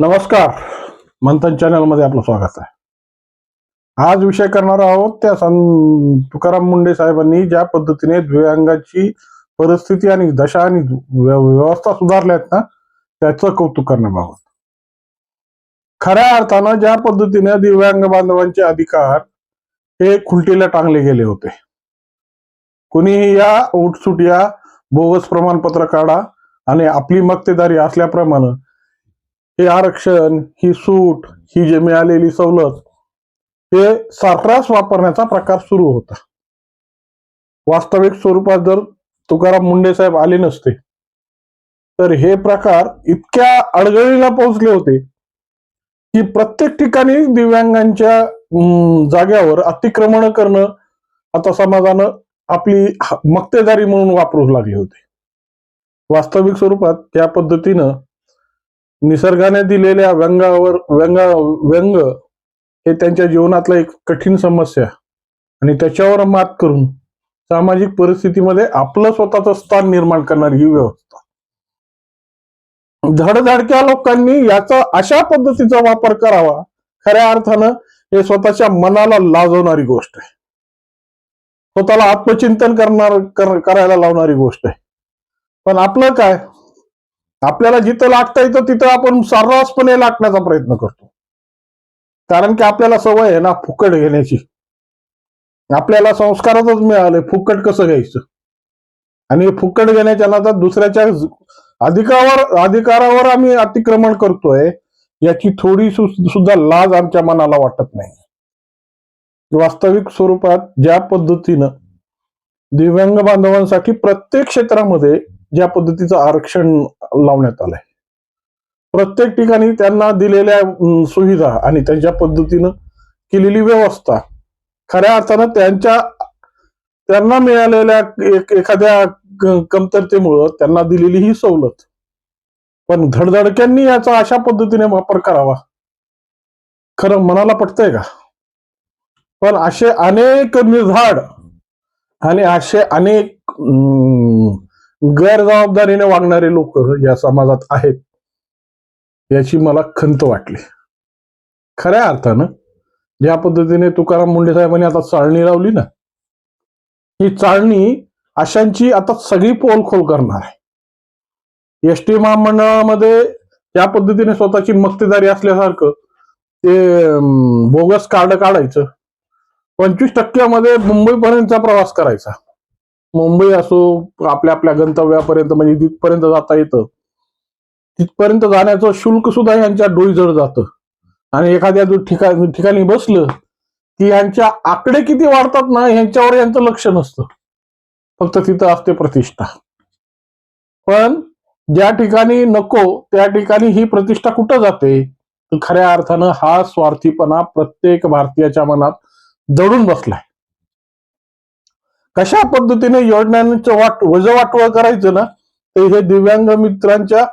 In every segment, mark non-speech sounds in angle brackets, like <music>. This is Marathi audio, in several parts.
नमस्कार. मंथन चॅनलमध्ये आपलं स्वागत आहे. आज विषय करणार आहोत त्या सं तुकाराम मुंडे साहेबांनी ज्या पद्धतीने दिव्यांगाची परिस्थिती आणि दशा आणि व्यवस्था व्यवस्था सुधारल्यात ना त्याचं कौतुक करण्याबाबत खऱ्या अर्थानं ज्या पद्धतीने दिव्यांग बांधवांचे अधिकार हे खुलटीला टांगले गेले होते. कुणीही या उठसूट या बोगस प्रमाणपत्र काढा आणि आपली मक्तेदारी असल्याप्रमाणे हे आरक्षण ही सूट ही जे मिळालेली सवलत हे सर्रास वापरण्याचा प्रकार सुरू होता. वास्तविक स्वरूपात जर तुकाराम मुंडे साहेब आले नसते तर हे प्रकार इतक्या अडगळीला पोहोचले होते की प्रत्येक ठिकाणी दिव्यांगांच्या जाग्यावर अतिक्रमण करणं आता समाजानं आपली मक्तेदारी म्हणून वापरू लागले होते. वास्तविक स्वरूपात त्या पद्धतीनं निसर्गाने दिलेल्या व्यंगावर व्यंगा व्यंग हे त्यांच्या जीवनातला एक कठीण समस्या. आणि त्याच्यावर मात करून सामाजिक परिस्थितीमध्ये आपलं स्वतःचं स्थान निर्माण करणारी ही व्यवस्था. धडधडक्या लोकांनी याचा अशा पद्धतीचा वापर करावा खऱ्या अर्थानं हे स्वतःच्या मनाला लाजवणारी गोष्ट आहे. स्वतःला आत्मचिंतन करणार कर- करायला लावणारी गोष्ट आहे. पण आपलं काय? आपल्याला जिथं लाटता येतं तिथं आपण सर्रासपणे लाटण्याचा प्रयत्न करतो. कारण की आपल्याला सवय आहे ना फुकट घेण्याची. आपल्याला संस्कारातच मिळाले फुकट कसं घ्यायचं? आणि फुकट घेण्याच्या नादात दुसऱ्याच्या ज- अधिकारावर अधिकारावर आम्ही अतिक्रमण करतोय याची थोडी सु- सुद्धा लाज आमच्या मनाला वाटत नाही. वास्तविक स्वरूपात ज्या पद्धतीनं दिव्यांग बांधवांसाठी प्रत्येक क्षेत्रामध्ये ज्या पद्धतीचं आरक्षण लावण्यात आलंय. प्रत्येक ठिकाणी त्यांना दिलेल्या सुविधा आणि त्यांच्या पद्धतीनं केलेली व्यवस्था खऱ्या अर्थानं त्यांच्या त्यांना मिळालेल्या एक- एखाद्या कमतरतेमुळं त्यांना दिलेली ही सवलत. पण धडधडक्यांनी याचा अशा पद्धतीने वापर करावा. खरं मनाला पटतंय का? पण असे अनेक निर्धाड आणि असे अनेक अं, गैरजबाबदारीने वागणारे लोक या समाजात आहेत याची मला खंत वाटली. खऱ्या अर्थानं ज्या पद्धतीने तुकाराम मुंडे साहेबांनी आता चाळणी लावली ना ही चाळणी अशांची आता सगळी पोलखोल करणार आहे. एस टी महामंडळामध्ये या पद्धतीने स्वतःची मक्तेदारी असल्यासारखं ते बोगस कार्ड काढायचं पंचवीस टक्क्यामध्ये मुंबईपर्यंतचा प्रवास करायचा. मुंबई असो आपल्या आपल्या गंतव्यापर्यंत म्हणजे तिथपर्यंत जाता येतं तिथपर्यंत जाण्याचं शुल्क सुद्धा यांच्या डोईजड जातं. आणि एखाद्या ठिकाणी ठिकाणी बसलं की यांच्या आकडे किती वाढतात ना यांच्यावर यांचं लक्ष नसतं. फक्त तिथं असते प्रतिष्ठा. पण ज्या ठिकाणी नको त्या ठिकाणी ही प्रतिष्ठा कुठं जाते खऱ्या अर्थानं हा स्वार्थीपणा प्रत्येक भारतीयाच्या मनात दडून बसलाय. कशा पद्धतीने योजनांचं वाट वजवाटवळ करायचं ना ते हे दिव्यांग मित्रांच्या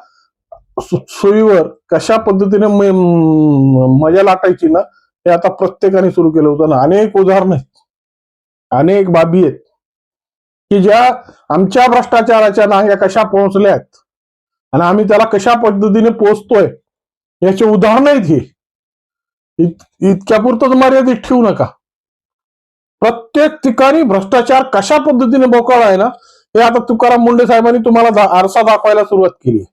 सोयीवर कशा पद्धतीने मजा लाटायची ना हे आता प्रत्येकाने सुरू केलं होतं. ना अनेक उदाहरणं आहेत. अनेक बाबी आहेत. की ज्या आमच्या भ्रष्टाचाराच्या नांग्या कशा पोहोचल्यात आणि आम्ही त्याला कशा पद्धतीने पोहोचतोय. याचे उदाहरण आहेत हे. इत- इतक्या पुरतच मर्यादित ठेवू नका. प्रत्येक ठिकाणी भ्रष्टाचार कशा पद्धतीने बोकाळ आहे ना हे आता तुकाराम मुंडे साहेबांनी तुम्हाला आरसा दाखवायला सुरुवात केली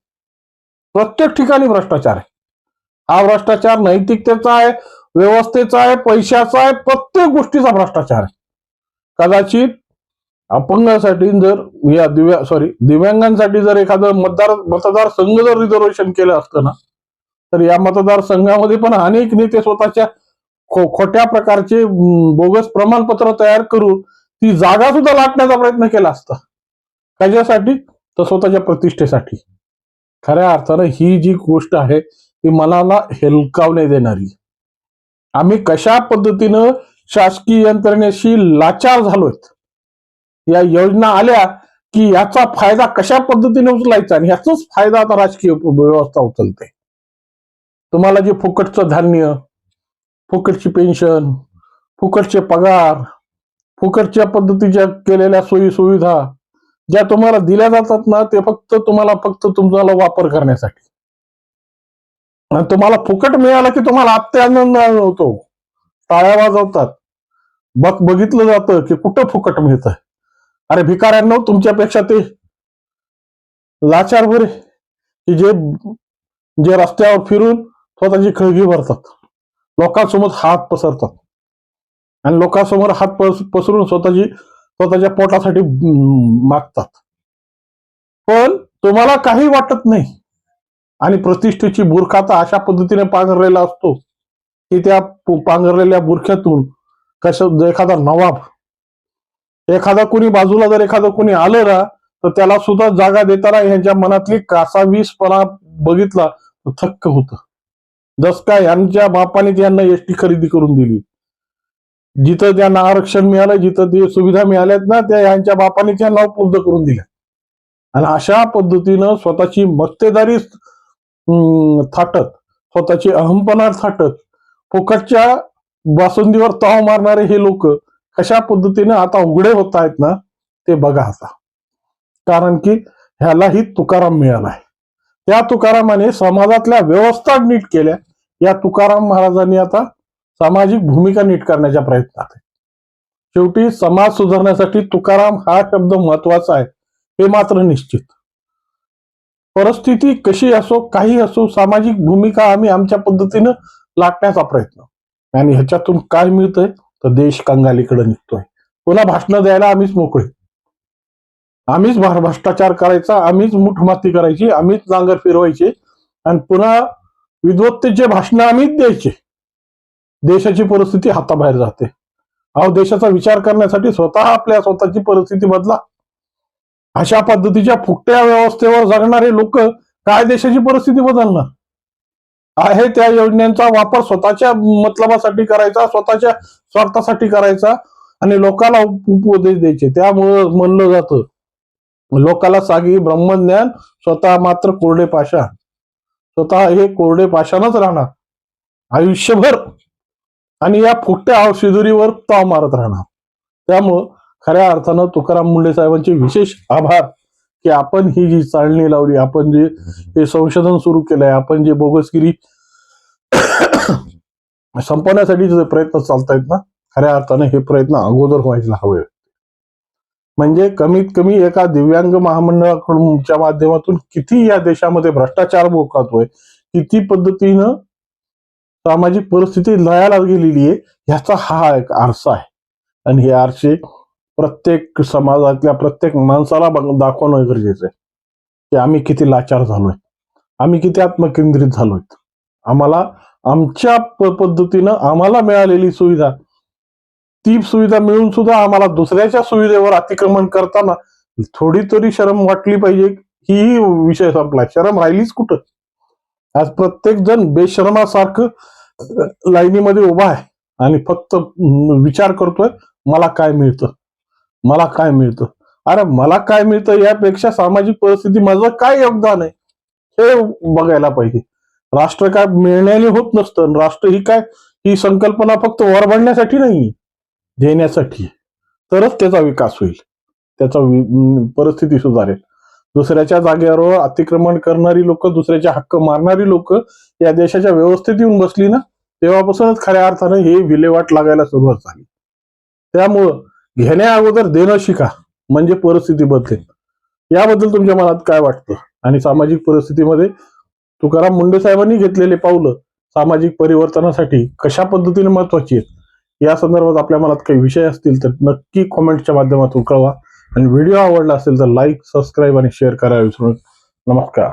प्रत्येक ठिकाणी भ्रष्टाचार आहे. हा भ्रष्टाचार नैतिकतेचा आहे व्यवस्थेचा आहे पैशाचा आहे प्रत्येक गोष्टीचा भ्रष्टाचार आहे. कदाचित अपंगासाठी जर या दिव्या सॉरी दिव्यांगांसाठी जर एखादं मतदार मतदारसंघ जर रिझर्वेशन केलं असतं ना तर या मतदारसंघामध्ये पण अनेक नेते स्वतःच्या खो- खोट्या प्रकारचे बोगस प्रमाणपत्र तयार करून ती जागा सुद्धा लाटण्याचा प्रयत्न केला असता. कशासाठी तर स्वतःच्या प्रतिष्ठेसाठी. खऱ्या अर्थानं ही जी गोष्ट आहे ती मनाला हेलकावणे देणारी. आम्ही कशा पद्धतीनं शासकीय यंत्रणेशी लाचार झालोय या योजना आल्या की याचा फायदा कशा पद्धतीने उचलायचा आणि याचाच फायदा आता राजकीय व्यवस्था उचलते. तुम्हाला जे फुकटचं धान्य फुकटची पेन्शन फुकटचे पगार फुकटच्या पद्धतीच्या केलेल्या सोयी सुविधा ज्या तुम्हाला दिल्या जातात ना ते फक्त तुम्हाला फक्त तुम्हाला वापर करण्यासाठी. तुम्हाला फुकट मिळालं की तुम्हाला अत्यानंद होतो टाळ्या वाजवतात. बघ बघितलं जातं की कुठं फुकट मिळत अरे भिकाऱ्यांना तुमच्यापेक्षा ते लाचार बरे. की जे जे रस्त्यावर फिरून स्वतःची खळगी भरतात. लोकांसमोर हात पसरतात. आणि लोकांसमोर हात पस पसरून स्वतःची स्वतःच्या पोटासाठी मागतात. पण तुम्हाला काही वाटत नाही. आणि प्रतिष्ठेची बुरखा तर अशा पद्धतीने पांघरलेला असतो की त्या पांघरलेल्या बुरख्यातून कशा एखादा नवाब एखादा कोणी बाजूला जर एखादं कोणी आलं ना तर त्याला सुद्धा जागा देताना यांच्या मनातली कासावीसपणा बघितला तर थक्क होतं. जस का यांच्या बापाने त्यांना एसटी खरेदी करून दिली. जिथं त्यांना आरक्षण मिळालं जिथं ते सुविधा मिळाल्यात ना त्या यांच्या बापाने त्यांना उपलब्ध करून दिल्या. आणि अशा पद्धतीनं स्वतःची मक्तेदारी अं, थाटत स्वतःची अहमपणा थाटत फुकटच्या बासुंदीवर ताव मारणारे हे लोक कशा पद्धतीने आता उघडे होत आहेत ना ते बघा आता. कारण की ह्यालाही तुकाराम मिळाला आहे. त्या तुकारामाने समाजातल्या व्यवस्था नीट केल्या. या तुकाराम महाराजांनी आता सामाजिक भूमिका नीट करण्याच्या प्रयत्नात आहे शेवटी समाज सुधारण्यासाठी तुकाराम हा शब्द महत्त्वाचा आहे हे मात्र निश्चित. परिस्थिती कशी असो काही असो सामाजिक भूमिका आम्ही आमच्या पद्धतीनं लाटण्याचा प्रयत्न. आणि ह्याच्यातून काय मिळतंय तर देश कंगालीकडे निघतोय. पुन्हा भाषणं द्यायला आम्हीच मोकळे. आम्हीच भ्रष्टाचार करायचा आम्हीच मुठमाती करायची आम्हीच नांगर फिरवायचे आणि पुन्हा विद्वत्तेचे भाषण आम्हीच द्यायचे. देशाची परिस्थिती हाताबाहेर जाते. अहो देशाचा विचार करण्यासाठी स्वतः आपल्या स्वतःची परिस्थिती बदला. अशा पद्धतीच्या फुकट्या व्यवस्थेवर जगणारे लोक काय देशाची परिस्थिती बदलणार? आहे त्या योजनांचा वापर स्वतःच्या मतलबासाठी करायचा स्वतःच्या स्वार्थासाठी करायचा आणि लोकांना उपदेश द्यायचे. त्यामुळं म्हणलं जातं लोकाला सागी ब्रह्मज्ञान स्वतः मात्र कोरडे पाषाण. स्वतः हे कोरडे पाषाणच राहणार. आयुष्यभर. आणि या फुकट्या शिदुरीवर ताव मारत राहणार. त्यामुळं खऱ्या अर्थानं तुकाराम मुंडे साहेबांचे विशेष आभार की आपण ही जी चालणी लावली आपण जे हे संशोधन सुरू केलंय आपण जे बोगसगिरी <coughs> संपवण्यासाठी जे प्रयत्न चालतायत ना खऱ्या अर्थानं हे प्रयत्न अगोदर व्हायला हवे म्हणजे कमीत कमी एका दिव्यांग महामंडळाकडूनच्या माध्यमातून किती या देशामध्ये भ्रष्टाचार बोकातोय किती पद्धतीनं सामाजिक परिस्थिती लयाला गेलेली आहे ह्याचा हा एक आरसा आहे. आणि हे आरसे प्रत्येक समाजातल्या प्रत्येक माणसाला दाखवणं गरजेचं आहे. की आम्ही किती लाचार झालोय आम्ही किती आत्मकेंद्रित झालोय. आम्हाला आमच्या प- पद्धतीनं आम्हाला मिळालेली सुविधा ती सुविधा मिळून सुद्धा आम्हाला दुसऱ्याच्या सुविधेवर अतिक्रमण करताना थोडी तरी शरम वाटली पाहिजे. ही विषय संपला शरम राहिलीच कुठं? आज प्रत्येक जण बेशरमासारखं लाईनीमध्ये उभा आहे आणि फक्त विचार करतोय मला काय मिळतं? मला काय मिळतं? अरे मला काय मिळतं यापेक्षा सामाजिक परिस्थिती माझं काय योगदान आहे? हे बघायला पाहिजे. राष्ट्र काय मिळण्याने होत नसतं राष्ट्र ही काय ही संकल्पना फक्त वर भरण्यासाठी नाही देण्यासाठी तरच त्याचा विकास होईल. त्याचा परिस्थिती सुधारेल. दुसऱ्याच्या जागेवर अतिक्रमण करणारी लोक दुसऱ्याचे हक्क मारणारी लोक या देशाच्या व्यवस्थेत येऊन बसली ना तेव्हापासूनच खऱ्या अर्थानं हे विल्हेवाट लागायला सुरुवात झाली. त्यामुळं घेण्या अगोदर देणं शिका म्हणजे परिस्थिती बदलेल. याबद्दल तुमच्या मनात काय वाटतं? आणि सामाजिक परिस्थितीमध्ये तुकाराम मुंडे साहेबांनी घेतलेले पावलं सामाजिक परिवर्तनासाठी कशा पद्धतीने महत्वाची आहेत? या संदर्भात आपल्या मनात काही विषय असतील तर नक्की कॉमेंटच्या माध्यमातून कळवा. आणि व्हिडिओ आवडला असेल तर लाईक सबस्क्राईब आणि शेअर करायला विसरू नमस्कार.